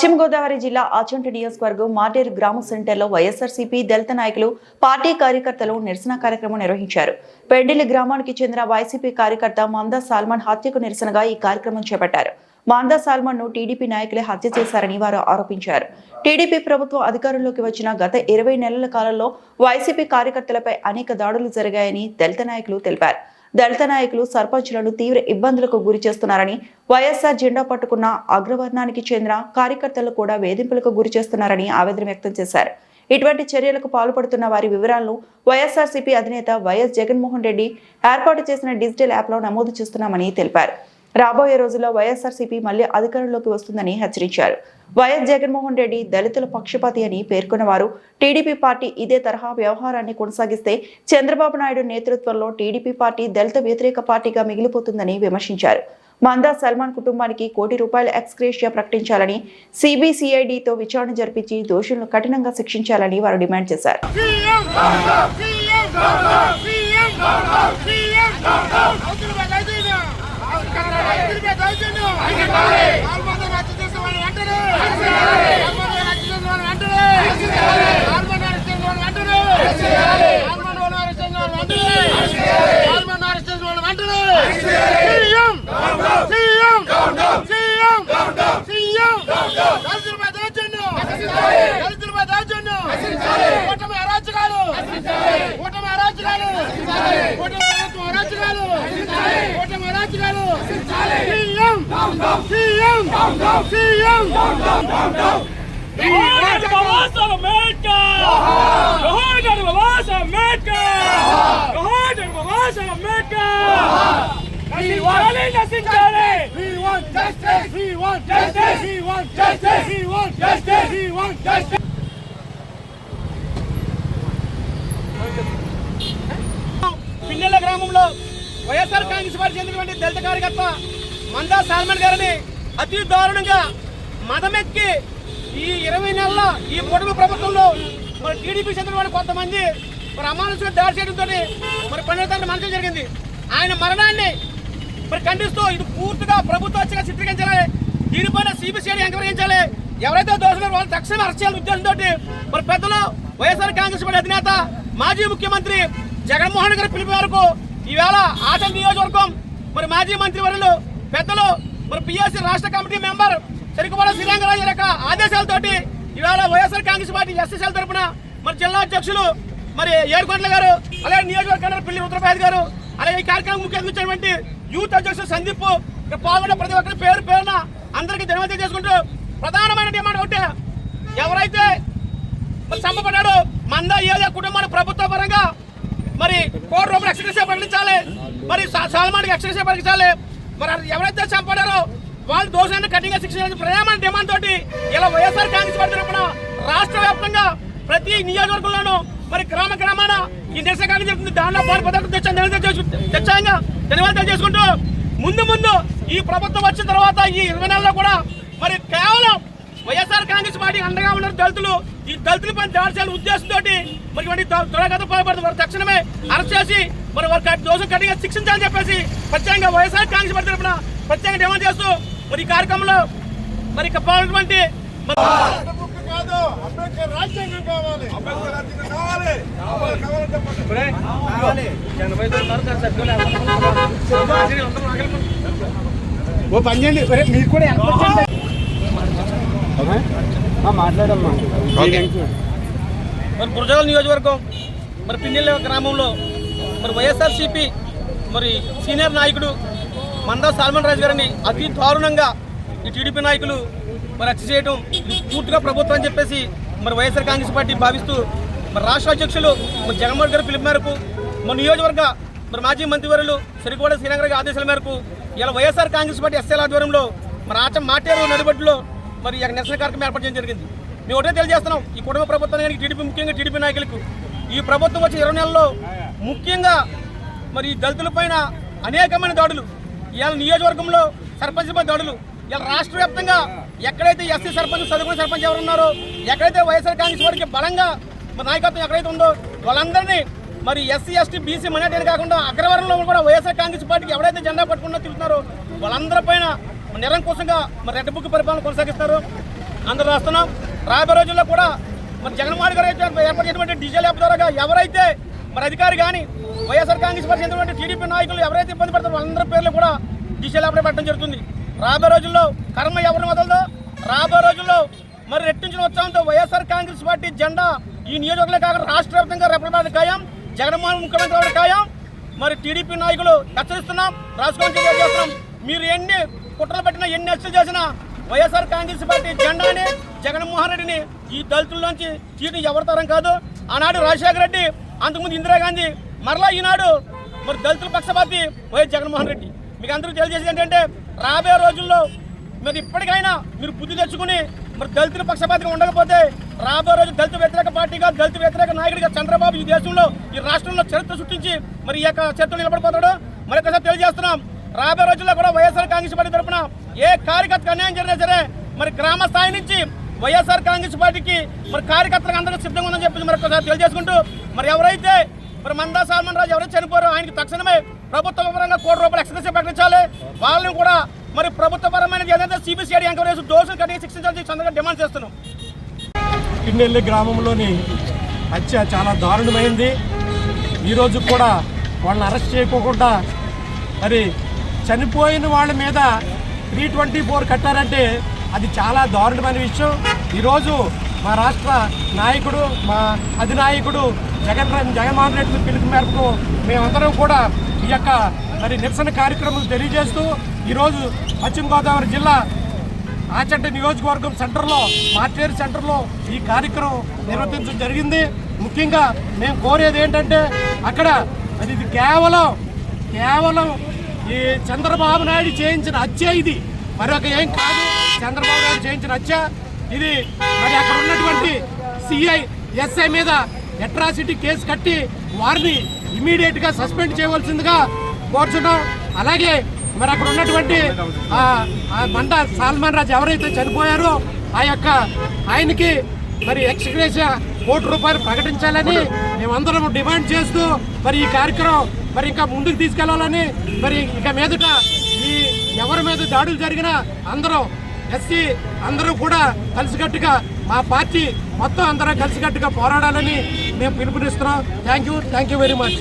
పశ్చిమ గోదావరి జిల్లా ఆచంట నియోజకవర్గం మాటేరు గ్రామ సెంటర్లో వైఎస్ఆర్సీపీ దళిత నాయకులు పార్టీ కార్యకర్తలు నిరసన కార్యక్రమం నిర్వహించారు. పెండిలి గ్రామానికి చెందిన వైసీపీ కార్యకర్త మందా సాల్మన్ హత్యకు నిరసనగా ఈ కార్యక్రమం చేపట్టారు. మాందా సాల్మన్ను టీడీపీ నాయకులే హత్య చేశారని వారు ఆరోపించారు. టీడీపీ ప్రభుత్వం అధికారంలోకి వచ్చిన గత ఇరవై నెలల కాలంలో వైసీపీ కార్యకర్తలపై అనేక దాడులు జరిగాయని దళిత నాయకులు తెలిపారు. దళిత నాయకులు సర్పంచులను తీవ్ర ఇబ్బందులకు గురి చేస్తున్నారని వైఎస్ఆర్ జెండా పట్టుకున్న అగ్రవర్ణానికి చెందిన కార్యకర్తలు కూడా వేధింపులకు గురి చేస్తున్నారని ఆవేదన వ్యక్తం చేశారు. ఇటువంటి చర్యలకు పాల్పడుతున్న వారి వివరాలను వైఎస్ఆర్సీపీ అధినేత వైఎస్ జగన్మోహన్ రెడ్డి ఏర్పాటు చేసిన డిజిటల్ యాప్లో నమోదు చేస్తున్నామని తెలిపారు. రాబోయే రోజుల్లో వైఎస్ఆర్సీపీ మళ్ళీ అధికారంలోకి వస్తుందని హెచ్చరించారు వైఎస్ జగన్మోహన్ రెడ్డి దళితుల పక్షపాతి అని పేర్కొన్నవారు టీడీపీ పార్టీ ఇదే తరహా వ్యవహారాన్ని కొనసాగిస్తే చంద్రబాబు నాయుడు నేతృత్వంలో టీడీపీ పార్టీ దళిత వ్యతిరేక పార్టీగా మిగిలిపోతుందని విమర్శించారు మందా సల్మాన్ కుటుంబానికి కోటి రూపాయల ఎక్స్గ్రేషియా ప్రకటించాలని సిబిసిఐడితో విచారణ జరిపించి దోషులను కఠినంగా శిక్షించాలని వారు డిమాండ్ చేశారు సీఎం Fire! నశించాలి We want justice! We want justice! We want justice! We want justice! We want justice! పిల్లల గ్రామంలో వైఎస్ఆర్ కాంగ్రెస్ పార్టీ చెందినటువంటి దళిత కార్యకర్త మందా సాల్మన్ గారిని అతి దారుణంగా మదమెక్కి ఈ ఇరవై నెలల ఈ కూటమి ప్రభుత్వంలో మరి టీడీపీ చెందిన కొంతమంది మరి అమానుషులు దాడి చేయడంతో మరి పన్నెండు మనసు జరిగింది. ఆయన మరణాన్ని మరి ఖండిస్తూ ఇది పూర్తిగా ప్రభుత్వ చిత్రీకరించాలి దీనిపైన సిబిసిఐడి ఎంక్వైరీ ఎవరైతే దోషులు వాళ్ళు తక్షణం అరెస్ట్ చేయాలని ఉద్దేశంతో మరి పెద్దలు వైఎస్ఆర్ కాంగ్రెస్ పార్టీ అధినేత మాజీ ముఖ్యమంత్రి జగన్మోహన్ గారి పిలుపు వరకు ఈవేళ ఆటల్ నియోజకవర్గం మరి మాజీ మంత్రి వర్యులు పెద్దలు మరి పిఎస్సీ రాష్ట్ర కమిటీ మెంబర్ చెరుకువాడ శ్రీరంగరాజు యొక్క ఆదేశాలతోటి ఇవాళ వైఎస్ఆర్ కాంగ్రెస్ పార్టీ ఎస్ఎస్ఎల్ తరపున మరి జిల్లా అధ్యక్షులు మరి ఏడుకొండల గారు అలాగే నియోజకవర్గ పిల్లి రుద్రపాద్ గారు అలాగే ఈ కార్యక్రమం ముఖ్య వచ్చినటువంటి యూత్ అధ్యక్షుడు సందీప్ పాల్గొన్న ప్రతి ఒక్కరి పేరు పేరున అందరికీ ధన్యవాదాలు చేసుకుంటూ ప్రధానమైన డిమాండ్ ఒకటే ఎవరైతే మరి చంపబడ్డాడో మంద ఏదో కుటుంబాన్ని ప్రభుత్వ పరంగా మరి కోటి రూపాయలు ఎక్స్గ్రేషియా ప్రకటించాలి మరి సాల్మాన్కి ఎక్స్గ్రేషియా ప్రకటించాలి మరి ఎవరైతే చంపడారో వాళ్ళు దోషాన్ని కఠినంగా శిక్షించాలని ప్రధానమైన డిమాండ్ తోటి ఇలా వైఎస్ఆర్ కాంగ్రెస్ పార్టీ తరపున రాష్ట్ర వ్యాప్తంగా ప్రతి నియోజకవర్గంలోనూ మరి గ్రామ గ్రామాన ఈ నిరసన కార్యక్రమం జరుగుతుంది. దానిలో పాలు పథకం తెచ్చాను ధన్యవాదాలు చేసుకుంటూ తెచ్చాంగా ధన్యవాదాలు తెలియజేసుకుంటూ ముందు ముందు ఈ ప్రభుత్వం వచ్చిన తర్వాత ఈ ఇరవై నెలలో కూడా మరి కేవలం వైఎస్ఆర్ కాంగ్రెస్ పార్టీ అండగా ఉన్న దళితులు ఈ దళితులపై దాడి చేయాలని ఉద్దేశంతో మరి ఇవన్నీ దురాగత పాల్పడుతుంది వారు తక్షణమే అరెస్ట్ చేసి మరి వారి దోషం కఠినంగా శిక్షించాలని చెప్పేసి ప్రత్యేకంగా వైఎస్ఆర్ కాంగ్రెస్ పార్టీ తరఫున ప్రత్యేకంగా డిమాండ్ చేస్తూ మరి ఈ కార్యక్రమంలో మరి పాల్గొన్నటువంటి మరి బుక్ కాదు అంబేద్కర్ రాజ్యాంగం కావాలి. అంబేద్కర్ రాజ్యాంగం కావాలి. కావాలి కావాలని చెప్పండి ఓ పని చేయండి. మీరు కూడా వెనకొచ్చండి. మాట్లాడమ్మా. మరి బురజాల నియోజకవర్గం మరి పిన్నెల్ల గ్రామంలో మరి వైఎస్ఆర్సీపీ మరి సీనియర్ నాయకుడు మందా సాల్మన్ రాజు గారిని అతి దారుణంగా ఈ టీడీపీ నాయకులు మరి హత్య చేయడం ఇది పూర్తిగా ప్రభుత్వం అని చెప్పేసి మరి వైఎస్ఆర్ కాంగ్రెస్ పార్టీ భావిస్తూ మరి రాష్ట్ర అధ్యక్షులు మరి జగన్మోహన్ గారి పిలుపు మేరకు మన నియోజకవర్గ మరి మాజీ మంత్రివర్యులు శ్రీకోడ శ్రీరంగ గారి ఆదేశాల మేరకు ఇలా వైఎస్ఆర్ కాంగ్రెస్ పార్టీ ఎస్ఎల్ ఆధ్వర్యంలో మరి ఆచం మాటేరు నడిబట్టులో మరి నిరసన కార్యక్రమం ఏర్పాటు చేయడం జరిగింది. మేము ఒకటే తెలియజేస్తున్నాం ఈ కుటుంబ ప్రభుత్వానికి టీడీపీ ముఖ్యంగా టీడీపీ నాయకులకు. ఈ ప్రభుత్వం వచ్చే ఇరవై నెలల్లో ముఖ్యంగా మరి దళితులపైన అనేకమైన దాడులు ఇవాళ నియోజకవర్గంలో సర్పంచ్లపై దాడులు ఇలా రాష్ట్ర వ్యాప్తంగా ఎక్కడైతే ఎస్సీ సర్పంచ్ చదువుకున్న సర్పంచ్ ఎవరు ఉన్నారో ఎక్కడైతే వైఎస్ఆర్ కాంగ్రెస్ వారికి బలంగా మరి నాయకత్వం ఎక్కడైతే ఉందో వాళ్ళందరినీ మరి ఎస్సీ ఎస్టీ బీసీ మైనార్టీ కాకుండా అగ్రవర్గంలో కూడా వైఎస్ఆర్ కాంగ్రెస్ పార్టీకి ఎవరైతే జెండా పట్టుకున్నా తిరుగుతున్నారో వాళ్ళందరిపైన నిరంకుశంగా మరి రెడ్ బుక్ పరిపాలన కొనసాగిస్తారు. అందరూ రాస్తున్నాం. రాబోయే రోజుల్లో కూడా మరి జగన్మోహన్ గారు అయితే ఏర్పాటు చేసినటువంటి డీజిల్ యాప్ ద్వారా ఎవరైతే మరి అధికారి కానీ వైఎస్ఆర్ కాంగ్రెస్ పార్టీ చెందినటువంటి టీడీపీ నాయకులు ఎవరైతే ఇబ్బంది పడతారో వాళ్ళందరి పేర్లు కూడా డీజిల్ యాప్లో పెట్టడం జరుగుతుంది. రాబోయే రోజుల్లో కర్మ ఎవరిని వదలదో? రాబోయే రోజుల్లో మరి రెట్టించిన ఉత్సాహంతో వైఎస్ఆర్ కాంగ్రెస్ పార్టీ జెండా ఈ నియోజకవర్గంలో కాక రాష్ట్ర వ్యాప్తంగా రెప్పడానికి ఖాయం. జగన్మోహన్ ముఖ్యమంత్రి అవడం ఖాయం. మరి టీడీపీ నాయకులు హెచ్చరిస్తున్నాం. రాసుకోవాలని మీరు ఎన్ని కుట్రలు పెట్టినా ఎన్ని హత్యలు చేసినా వైఎస్ఆర్ కాంగ్రెస్ పార్టీ జెండాని జగన్మోహన్ రెడ్డిని ఈ దళితుల్లోంచి తీయడం ఎవరి తరం కాదు. ఆనాడు రాజశేఖర రెడ్డి అంతకుముందు ఇందిరాగాంధీ మరలా ఈనాడు మరి దళితుల పక్షపాతి వైఎస్ జగన్మోహన్ రెడ్డి. మీకు అందరూ తెలియజేసేది ఏంటంటే రాబోయే రోజుల్లో మరి ఇప్పటికైనా మీరు బుద్ధి తెచ్చుకుని మరి దళితుల పక్షపాతిగా ఉండకపోతే రాబోయే రోజు దళిత వ్యతిరేక పార్టీగా దళిత వ్యతిరేక నాయకుడిగా చంద్రబాబు ఈ దేశంలో ఈ రాష్ట్రంలో చరిత్ర సృష్టించి మరి ఈ యొక్క చరిత్ర నిలబడిపోతాడు. మరొకసారి తెలియజేస్తున్నాం రాబోయే రోజుల్లో కూడా వైఎస్ఆర్ కాంగ్రెస్ పార్టీ తరఫున ఏ కార్యకర్తకు అన్యాయం జరిగినా సరే మరి గ్రామ స్థాయి నుంచి వైఎస్ఆర్ కాంగ్రెస్ పార్టీకి మరి కార్యకర్తలకు అందరికీ సిద్ధంగా ఉందని చెప్పి మరొకసారి తెలియజేసుకుంటూ మరి ఎవరైతే మరి మందా సాల్మన్ రాజు ఎవరైతే చనిపోయారో ఆయనకి తక్షణమే ప్రభుత్వ పరంగా కోటి రూపాయలు ఎక్స్ప్రెస్ ప్రకటించాలి. వాళ్ళని కూడా మరి ప్రభుత్వ పరమైన ఏదైతే సిబిసిఐడి ఎంక్వైరీ చేసి దోషులు కట్టి శిక్షించాలని సందర్భంగా డిమాండ్ చేస్తున్నాం. పిన్నెల్లి గ్రామంలోని హత్య చాలా దారుణమైంది. ఈరోజు కూడా వాళ్ళని అరెస్ట్ చేయకోకుండా మరి చనిపోయిన వాళ్ళ మీద త్రీ ట్వంటీ ఫోర్ కట్టారంటే అది చాలా దారుణమైన విషయం. ఈరోజు మా రాష్ట్ర నాయకుడు మా అధినాయకుడు జగన్ జగన్మోహన్ రెడ్డి పిలుపు మేరకు మేమందరం కూడా ఈ యొక్క మరి నిరసన కార్యక్రమం తెలియజేస్తూ ఈరోజు పశ్చిమ గోదావరి జిల్లా ఆచంట నియోజకవర్గం సెంటర్లో మార్చేరు సెంటర్లో ఈ కార్యక్రమం నిర్వర్తించడం జరిగింది. ముఖ్యంగా మేము కోరేది ఏంటంటే అక్కడ అది ఇది కేవలం కేవలం ఈ చంద్రబాబు నాయుడు చేయించిన హత్య ఇది. మరొక ఏం కాదు. చంద్రబాబు నాయుడు చేయించిన హత్య ఇది. మరి అక్కడ ఉన్నటువంటి సిఐ ఎస్ఐ మీద అట్రాసిటీ కేసు కట్టి వారిని ఇమీడియట్గా సస్పెండ్ చేయవలసిందిగా కోరుచున్నాం. అలాగే మరి అక్కడ ఉన్నటువంటి ఆ సాల్మాన్ రాజు ఎవరైతే చనిపోయారో ఆ యొక్క ఆయనకి మరి ఎక్స్గ్రేషియా కోటి రూపాయలు ప్రకటించాలని మేమందరం డిమాండ్ చేస్తూ మరి ఈ కార్యక్రమం మరి ఇంకా ముందుకు తీసుకెళ్ళాలని మరి ఇక మీదట ఈ ఎవరి మీద దాడులు జరిగినా అందరం ఎస్సీ అందరూ కూడా కలిసికట్టుగా మా పార్టీ మొత్తం అందరం కలిసికట్టుగా పోరాడాలని మేము పిలుపునిస్తున్నాం. Thank you thank you very much